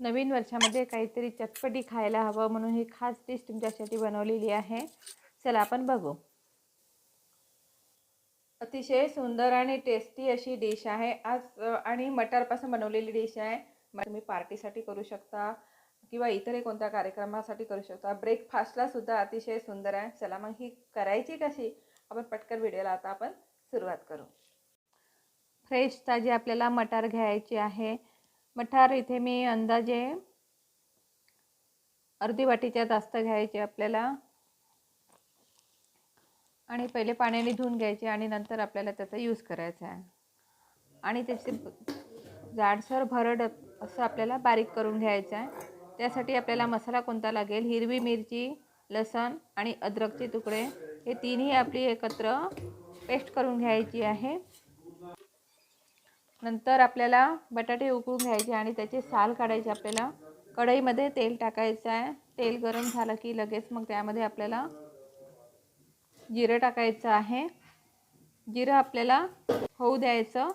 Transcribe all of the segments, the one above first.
नवीन वर्षामध्ये काहीतरी चटपटी खायला हवं म्हणून ही खास डिश तुमच्यासाठी बनवलेली आहे. चला आपण बघू. अतिशय सुंदर आणि टेस्टी अशी डिश आहे. आज आणि मटारपासून बनवलेली डिश आहे. मग तुम्ही पार्टीसाठी करू शकता किंवा इतरही कोणत्या कार्यक्रमासाठी करू शकता. ब्रेकफास्टला सुद्धा अतिशय सुंदर आहे. चला मग ही करायची कशी? आपण पटकन व्हिडिओला आता आपण सुरुवात करू. फ्रेश ताजी आपल्याला मटार घ्यायची आहे. मठार इथे मी अंदाजे अर्धी वाटीच्या जास्त घ्यायचे आपल्याला. आणि पहिले पाण्याने धुवून घ्यायचे आणि नंतर आपल्याला त्याचा यूज करायचा आहे. आणि त्याचे जाडसर भरड असं आपल्याला बारीक करून घ्यायचं आहे. त्यासाठी आपल्याला मसाला कोणता लागेल? हिरवी मिरची लसण आणि अद्रकचे तुकडे. हे तिन्ही आपली एकत्र पेस्ट करून घ्यायची आहे. नंतर आपल्याला बटाटे उकळून घ्यायचे आणि त्याचे साल काढायचे. आपल्याला कढईमध्ये तेल टाकायचं आहे. तेल गरम झालं की लगेच मग त्यामध्ये आपल्याला जिरं टाकायचं आहे. जिरं आपल्याला होऊ द्यायचं.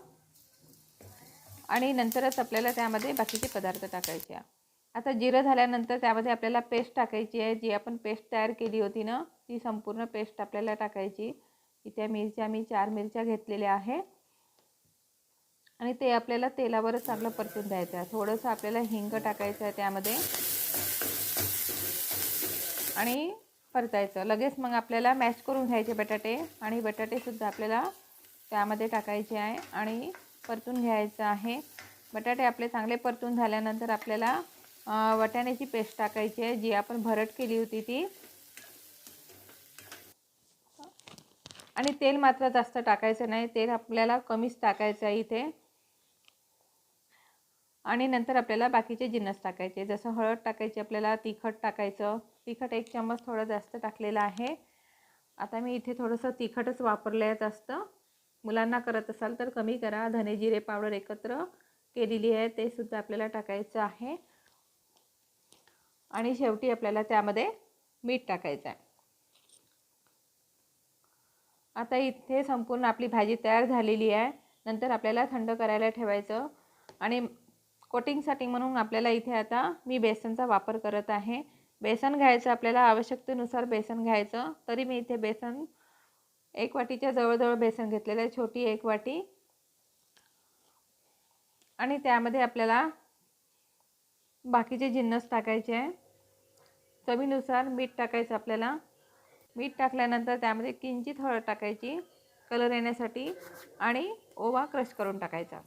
आणि नंतरच आपल्याला त्यामध्ये बाकीचे पदार्थ टाकायचे आहे. आता जिरं झाल्यानंतर त्यामध्ये आपल्याला पेस्ट टाकायची आहे. जी आपण पेस्ट तयार केली होती ना ती संपूर्ण पेस्ट आपल्याला टाकायची. इथे मिरच्या मी चार मिरच्या घेतलेल्या आहे. आणि ते आपल्याला तेलावरच चांगलं परतून द्यायचं आहे. थोडंसं आपल्याला हिंग टाकायचं आहे त्यामध्ये. आणि परतायचं. लगेच मग आपल्याला मॅश करून घ्यायचे बटाटे. आणि बटाटेसुद्धा आपल्याला त्यामध्ये टाकायचे आहे. आणि परतून घ्यायचं आहे. बटाटे आपले चांगले परतून झाल्यानंतर आपल्याला वाटाण्याची पेस्ट टाकायची आहे जी आपण भरट केली होती ती. आणि तेल मात्र जास्त टाकायचं नाही. तेल आपल्याला कमीच टाकायचं आहे इथे. आणि नंतर आपल्याला बाकीचे जिन्नस टाकायचे. जसं हळद टाकायची आपल्याला तिखट टाकायचं. तिखट एक चम्मच थोडं जास्त टाकलेलं आहे. आता मी इथे थोडंसं तिखटच वापरलं आहे जास्त मुलांना करत असाल तर कमी करा. धने जिरे पावडर एकत्र केलेली आहे. ते सुद्धा आपल्याला टाकायचं आहे. आणि शेवटी आपल्याला त्यामध्ये मीठ टाकायचं आहे. आता इथे संपूर्ण आपली भाजी तयार झालेली आहे. नंतर आपल्याला थंड करायला ठेवायचं. आणि कोटिंगसाठी म्हणून आपल्याला इथे आता मी बेसनचा वापर करत आहे. बेसन घ्यायचं आपल्याला आवश्यकतेनुसार बेसन घ्यायचं. तरी मी इथे बेसन एक वाटीच्या जवळजवळ बेसन घेतलेलं आहे छोटी एक वाटी. आणि त्यामध्ये आपल्याला बाकीचे जिन्नस टाकायचे आहे. चवीनुसार मीठ टाकायचं आपल्याला. मीठ टाकल्यानंतर त्यामध्ये किंचित हळद टाकायची कलर येण्यासाठी. आणि ओवा क्रश करून टाकायचा आत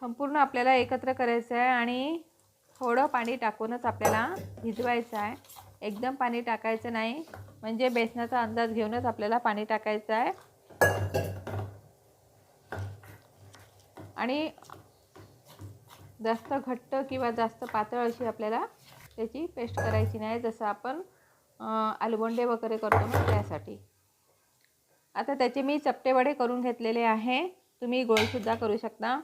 संपूर्ण आपल्याला एकत्र करायचं आहे आणि थोडं पाणी टाकूनच आपल्याला भिजवायचं आहे. एकदम पाणी टाकायचं नाही. म्हणजे बेसनाचा अंदाज घेऊनच आपल्याला पाणी टाकायचं आहे. आणि जास्त घट्ट किंवा जास्त पातळ अशी आपल्याला त्याची पेस्ट करायची नाही जसं आपण आलुबोंडे वगैरे करतो ना त्यासाठी. आता त्याचे मी चपटेवडे करून घेतलेले आहे. तुम्ही गोळसुद्धा करू शकता.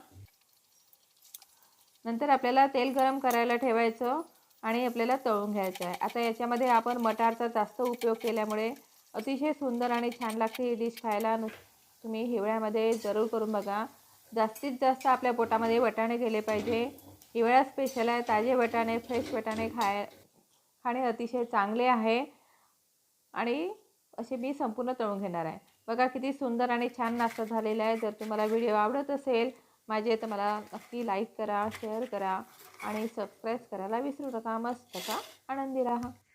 नंतर आपल्याला तेल गरम करायला ठेवायचं आणि आपल्याला तळून घ्यायचं आहे. आता याच्यामध्ये आपण मटारचा जास्त उपयोग केल्यामुळे अतिशय सुंदर आणि छान लागते ही डिश खायला. नुस तुम्ही हिवाळ्यामध्ये जरूर करून बघा. जास्तीत जास्त आपल्या पोटामध्ये वटाणे गेले पाहिजे. हिवाळ्या स्पेशल आहे. ताजे वटाणे फ्रेश वटाणे खाय खाणे अतिशय चांगले आहे. आणि असे मी संपूर्ण तळून घेणार आहे. बघा किती सुंदर आणि छान नाश्ता झालेला आहे. जर तुम्हाला व्हिडिओ आवडत असेल माझे तर मला नक्की लाईक करा शेअर करा आणि सबस्क्राईब करायला विसरू नका. मस्त का? आनंदी राहा.